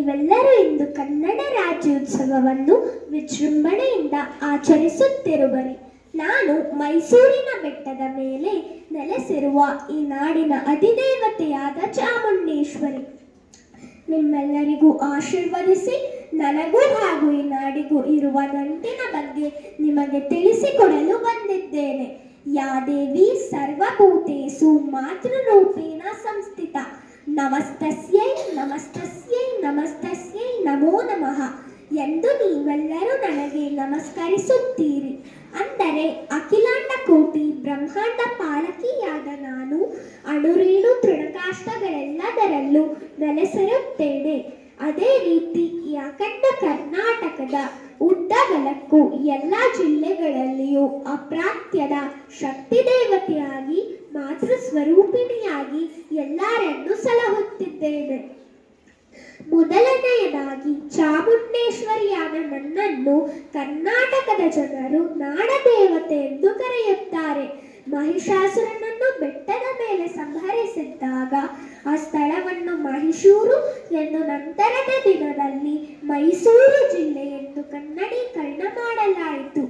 ನೀವೆಲ್ಲರೂ ಇಂದು ಕನ್ನಡ ರಾಜ್ಯೋತ್ಸವವನ್ನು ವಿಜೃಂಭಣೆಯಿಂದ ಆಚರಿಸುತ್ತಿರುವರಿ. ನಾನು ಮೈಸೂರಿನ ಬೆಟ್ಟದ ಮೇಲೆ ನೆಲೆಸಿರುವ ಈ ನಾಡಿನ ಅಧಿದೇವತೆಯಾದ ಚಾಮುಂಡೇಶ್ವರಿ. ನಿಮ್ಮೆಲ್ಲರಿಗೂ ಆಶೀರ್ವದಿಸಿ, ನನಗೂ ಹಾಗೂ ಈ ನಾಡಿಗೂ ಇರುವ ನಂಟಿನ ಬಗ್ಗೆ ನಿಮಗೆ ತಿಳಿಸಿಕೊಡಲು ಬಂದಿದ್ದೇನೆ. ಯಾದೇವಿ ಸರ್ವಭೂತೇಸು ಮಾತೃರೂಪೇಣ ಸಂಸ್ಥಿತ. ನಮಸ್ತಸ್ಯೈ ನಮಸ್ತಸ್ಯೈ. ನಮೋ. ಎಂದು ನೀವೆಲ್ಲರೂ ನನಗೆ ನಮಸ್ಕರಿಸುತ್ತೀರಿ. ಅಂದರೆ ಅಖಿಲಾಂಡ ಕೋಟಿ, ಬ್ರಹ್ಮಾಂಡ ಪಾಲಕಿಯಾದ ನಾನು, ಅಣುರೇಣು ತೃಣಕಾಷ್ಟಗಳೆಲ್ಲದರಲ್ಲೂ ನೆಲೆಸಿರುತ್ತೇನೆ. ಅದೇ ರೀತಿ ಈ ಅಖಂಡ ಕರ್ನಾಟಕದ ಉದ್ದಗಲಕ್ಕೂ ಎಲ್ಲ ಜಿಲ್ಲೆಗಳಲ್ಲಿಯೂ ಅಪ್ರಾತ್ಯದ ಶಕ್ತಿ ದೇವತೆಯಾಗಿ ಮಾತೃ ಸ್ವರೂಪಿಣಿಯಾಗಿ ಎಲ್ಲರನ್ನೂ ಸಲಹುತ್ತಿದ್ದೇನೆ. ಮೊದಲನೆಯದಾಗಿ ಚಾಮುಂಡೇಶ್ವರಿಯಾದ ನನ್ನನ್ನು ಕರ್ನಾಟಕದ ಜನರು ನಾಡದೇವತೆ ಎಂದು ಕರೆಯುತ್ತಾರೆ. ಮಹಿಷಾಸುರನನ್ನು ಬೆಟ್ಟದ ಮೇಲೆ ಸಂಹರಿಸಿದ್ದಾಗ ಆ ಸ್ಥಳವನ್ನು ಮಹಿಷೂರು ಎಂದು ನಂತರದ ದಿನದಲ್ಲಿ ಮೈಸೂರು ಜಿಲ್ಲೆ ಎಂದು ಕನ್ನಡೀಕರಣ ಮಾಡಲಾಯಿತು.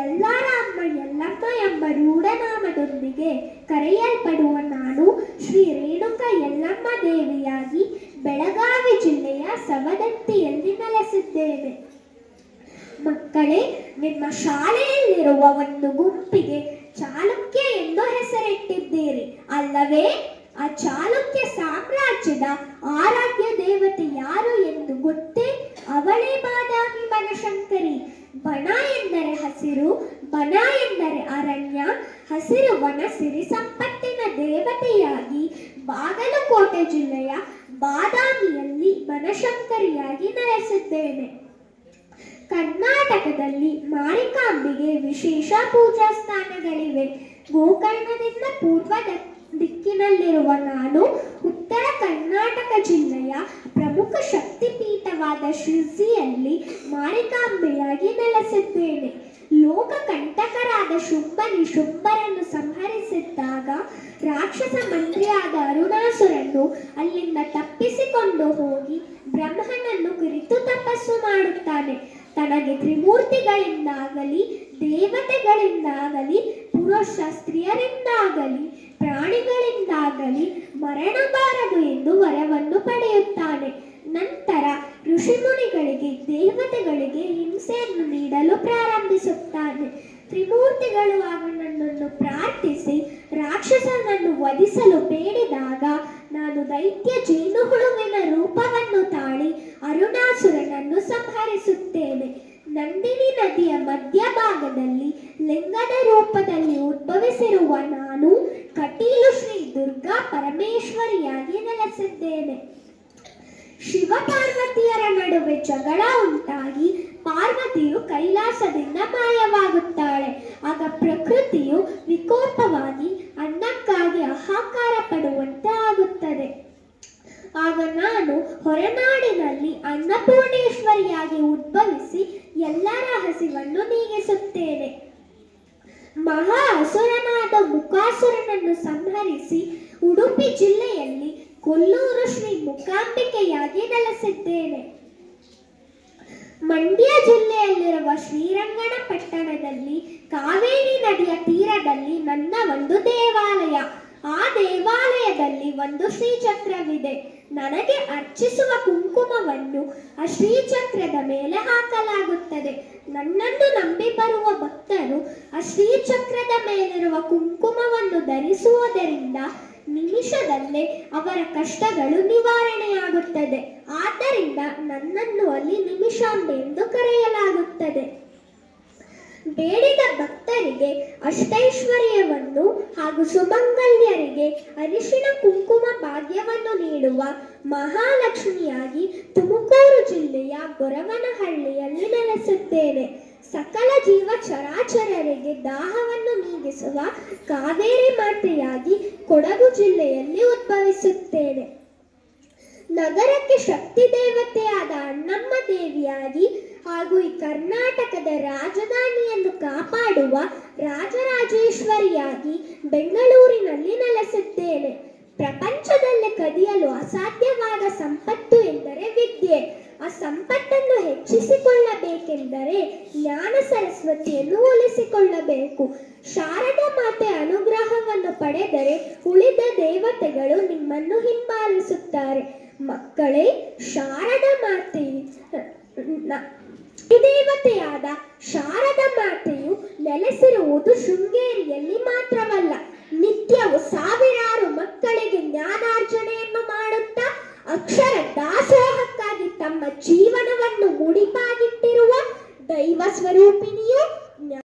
ಎಲ್ಲಾರಮ್ಮ ಎಲ್ಲಮ್ಮ ಎಂಬ ರೂಢನಾಮದೊಂದಿಗೆ ಕರೆಯಲ್ಪಡುವ ನಾನು ಶ್ರೀ ರೇಣುಕ ಎಲ್ಲಮ್ಮ ದೇವಿಯಾಗಿ ಬೆಳಗಾವಿ ಜಿಲ್ಲೆಯ ಸವದತ್ತಿಯಲ್ಲಿ ನೆಲೆಸಿದ್ದೇನೆ ಮಕ್ಕಳೇ, ನಿಮ್ಮ ಶಾಲೆಯಲ್ಲಿರುವ ಒಂದು ಗುಂಪಿಗೆ ಚಾಲುಕ್ಯ ಎಂದು ಹೆಸರಿಟ್ಟಿದ್ದೀರಿ. ಅಲ್ಲವೇ, ಆ ಚಾಲುಕ್ಯ ಸಾಮ್ರಾಜ್ಯದ ಆರಾಧ್ಯ ದೇವತೆ ಯಾರು ಎಂದು ಗೊತ್ತೇ? ಅವಳೇ ಬಾದಾಮಿ ಬನಶಂಕರಿ ಬಣ ಎಂದರೆ ಹಸಿರು ಬನ ಎಂದರೆ ಅರಣ್ಯ, ಹಸಿರು ವನ ಸಿರಿ ಸಂಪತ್ತಿನ ದೇವತೆಯಾಗಿ ಬಾಗಲಕೋಟೆ ಜಿಲ್ಲೆಯ ಬಾದಾಮಿಯಲ್ಲಿ ಬನಶಂಕರಿಯಾಗಿ ನೆಲೆಸಿದ್ದೇನೆ. ಕರ್ನಾಟಕದಲ್ಲಿ ಮಾರಿಕಾಂಬಿಗೆ ವಿಶೇಷ ಪೂಜಾ ಸ್ಥಾನಗಳಿವೆ. ಗೋಕರ್ಣದಿಂದ ಪೂರ್ವ ದಿಕ್ಕಿನಲ್ಲಿರುವ ನಾನು ಉತ್ತರ ಕರ್ನಾಟಕ ಜಿಲ್ಲೆಯ ಪ್ರಮುಖ ಶಕ್ತಿಪೀಠವಾದ ಶಿರ್ಸಿಯಲ್ಲಿ ಮಾರಿಕಾಂಬೆಯಾಗಿ ನೆಲೆಸಿದ್ದೇನೆ. ಲೋಕ ಕಂಟಕರಾದ ಶುಂಭನಿ ಶುಂಭರನ್ನು ಸಂಹರಿಸಿದ್ದಾಗ ರಾಕ್ಷಸ ಮಂತ್ರಿಯಾದ ಅರುಣಾಸುರನ್ನು ಅಲ್ಲಿಂದ ತಪ್ಪಿಸಿಕೊಂಡು ಹೋಗಿ ಬ್ರಹ್ಮನನ್ನು ಕುರಿತು ತಪಸ್ಸು ಮಾಡುತ್ತಾನೆ. ತನಗೆ ತ್ರಿಮೂರ್ತಿಗಳಿಂದಾಗಲಿ, ದೇವತೆಗಳಿಂದಾಗಲಿ ಪುರುಷ ಸ್ತ್ರೀಯರಿಂದಾಗಲಿ ಪ್ರಾಣಿಗಳಿಂದಾಗಲಿ ಮರಣಬಾರದು ಎಂದು ವರವನ್ನು ಪಡೆಯುತ್ತಾನೆ. ನಂತರ ಋಷಿಮುನಿಗಳಿಗೆ ದೇವತೆಗಳಿಗೆ ಹಿಂಸೆಯನ್ನು ನೀಡಲು ಪ್ರಾರಂಭಿಸುತ್ತಾನೆ ತ್ರಿಮೂರ್ತಿಗಳು ನನ್ನನ್ನು ಪ್ರಾರ್ಥಿಸಿ ರಾಕ್ಷಸನನ್ನು ವಧಿಸಲು ಬೇಡಿದಾಗ ನಾನು ದೈತ್ಯ ಜೇನುಹುಳುವಿನ ರೂಪವನ್ನು ತಾಳಿ ಅರುಣಾಸುರನನ್ನು ಸಂಹರಿಸುತ್ತೇನೆ. ನಂದಿನಿ ನದಿಯ ಮಧ್ಯಭಾಗದಲ್ಲಿ ಲಿಂಗದ ರೂಪದಲ್ಲಿ ಉದ್ಭವಿಸಿರುವ ನಾನು ಕಟೀಲು ಶ್ರೀ ದುರ್ಗಾ ಪರಮೇಶ್ವರಿಯಾಗಿ ನೆಲೆಸಿದ್ದೇನೆ. ಶಿವ ಪಾರ್ವತಿಯರ ನಡುವೆ ಜಗಳ ಉಂಟಾಗಿ ಪಾರ್ವತಿಯು ಕೈಲಾಸದಿಂದ ಮಾಯವಾಗುತ್ತಾಳೆ. ಆಗ ಪ್ರಕೃತಿಯು ವಿಕೋಪವಾಗಿ ಅನ್ನಕ್ಕಾಗಿ ಹಾಹಾಕಾರ ಪಡುವಂತೆ ಆಗುತ್ತದೆ. ಆಗ ನಾನು ಹೊರನಾಡಿನಲ್ಲಿ ಅನ್ನಪೂರ್ಣೇಶ್ವರಿಯಾಗಿ ಉದ್ಭವಿಸಿ ಎಲ್ಲರ ಹಸಿವನ್ನು ನೀಗಿಸುತ್ತೇನೆ. ಮಹಾ ಅಸುರನಾದ ಮುಖಾಸುರನನ್ನು ಸಂಹರಿಸಿ ಉಡುಪಿ ಜಿಲ್ಲೆಯಲ್ಲಿ ಕೊಲ್ಲೂರು ಶ್ರೀ ಮುಖಾಂಬಿಕೆಯಾಗಿ ನೆಲೆಸಿದ್ದೇನೆ. ಮಂಡ್ಯ ಜಿಲ್ಲೆಯಲ್ಲಿರುವ ಶ್ರೀರಂಗನ ಪಟ್ಟಣದಲ್ಲಿ ಕಾವೇರಿ ನದಿಯ ತೀರದಲ್ಲಿ ನನ್ನ ಒಂದು ದೇವಾಲಯ. ಆ ದೇವಾಲಯದಲ್ಲಿ ಒಂದು ಶ್ರೀಚಕ್ರವಿದೆ. ನನಗೆ ಅರ್ಚಿಸುವ ಕುಂಕುಮವನ್ನು ಆ ಶ್ರೀಚಕ್ರದ ಮೇಲೆ ಹಾಕಲಾಗುತ್ತದೆ. ನನ್ನನ್ನು ನಂಬಿ ಬರುವ ಭಕ್ತರು ಆ ಶ್ರೀಚಕ್ರದ ಮೇಲಿರುವ ಕುಂಕುಮವನ್ನು ಧರಿಸುವುದರಿಂದ ನಿಮಿಷದಲ್ಲೇ ಅವರ ಕಷ್ಟಗಳು ನಿವಾರಣೆಯಾಗುತ್ತದೆ. ಆದ್ದರಿಂದ ನನ್ನನ್ನು ಅಲ್ಲಿ ನಿಮಿಷಾಂಬೆ ಎಂದು ಕರೆಯಲಾಗುತ್ತದೆ. ಬೇಡಿದ ಭಕ್ತರಿಗೆ ಅಷ್ಟೈಶ್ವರ್ಯವನ್ನು ಹಾಗೂ ಸುಮಂಗಲ್ಯರಿಗೆ ಅರಿಶಿಣ ಕುಂಕುಮ ಭಾಗ್ಯವನ್ನು ನೀಡುವ ಮಹಾಲಕ್ಷ್ಮಿಯಾಗಿ ತುಮಕೂರು ಜಿಲ್ಲೆಯ ಗೊರವನಹಳ್ಳಿಯಲ್ಲಿ ನೆಲೆಸುತ್ತೇನೆ. ಸಕಲ ಜೀವ ಚರಾಚರರಿಗೆ ದಾಹವನ್ನು ನೀಗಿಸುವ ಕಾವೇರಿ ಮಾತೆಯಾಗಿ ಕೊಡಗು ಜಿಲ್ಲೆಯಲ್ಲಿ ಉದ್ಭವಿಸುತ್ತೇನೆ. ನಗರಕ್ಕೆ ಶಕ್ತಿ ದೇವತೆಯಾದ ಅಣ್ಣಮ್ಮ ದೇವಿಯಾಗಿ ಹಾಗೂ ಈ ಕರ್ನಾಟಕದ ರಾಜಧಾನಿಯನ್ನು ಕಾಪಾಡುವ ರಾಜರಾಜೇಶ್ವರಿಯಾಗಿ ಬೆಂಗಳೂರಿನಲ್ಲಿ ನೆಲೆಸಿದ್ದೇನೆ ಪ್ರಪಂಚದಲ್ಲಿ ಕದಿಯಲು ಅಸಾಧ್ಯವಾದ ಸಂಪತ್ತು ಎಂದರೆ ವಿದ್ಯೆ. ಆ ಸಂಪತ್ತನ್ನು ಹೆಚ್ಚಿಸಿಕೊಳ್ಳಬೇಕೆಂದರೆ ಜ್ಞಾನ ಸರಸ್ವತಿಯನ್ನು ಉಳಿಸಿಕೊಳ್ಳಬೇಕು ಶಾರದ ಮಾತೆ ಅನುಗ್ರಹವನ್ನು ಪಡೆದರೆ ಉಳಿದ ದೇವತೆಗಳು ನಿಮ್ಮನ್ನು ಹಿಂಬಾಲಿಸುತ್ತಾರೆ. ಮಕ್ಕಳೇ, ಶಾರದ ಮಾತೆ ದೇವತೆಯಾದ ಶಾರದ ಮಾತೆಯು ನೆಲೆಸಿರುವುದು ಶೃಂಗೇರಿಯಲ್ಲಿ ಮಾತ್ರವಲ್ಲ, ನಿತ್ಯವು ಸಾವಿರಾರು That's very opinion.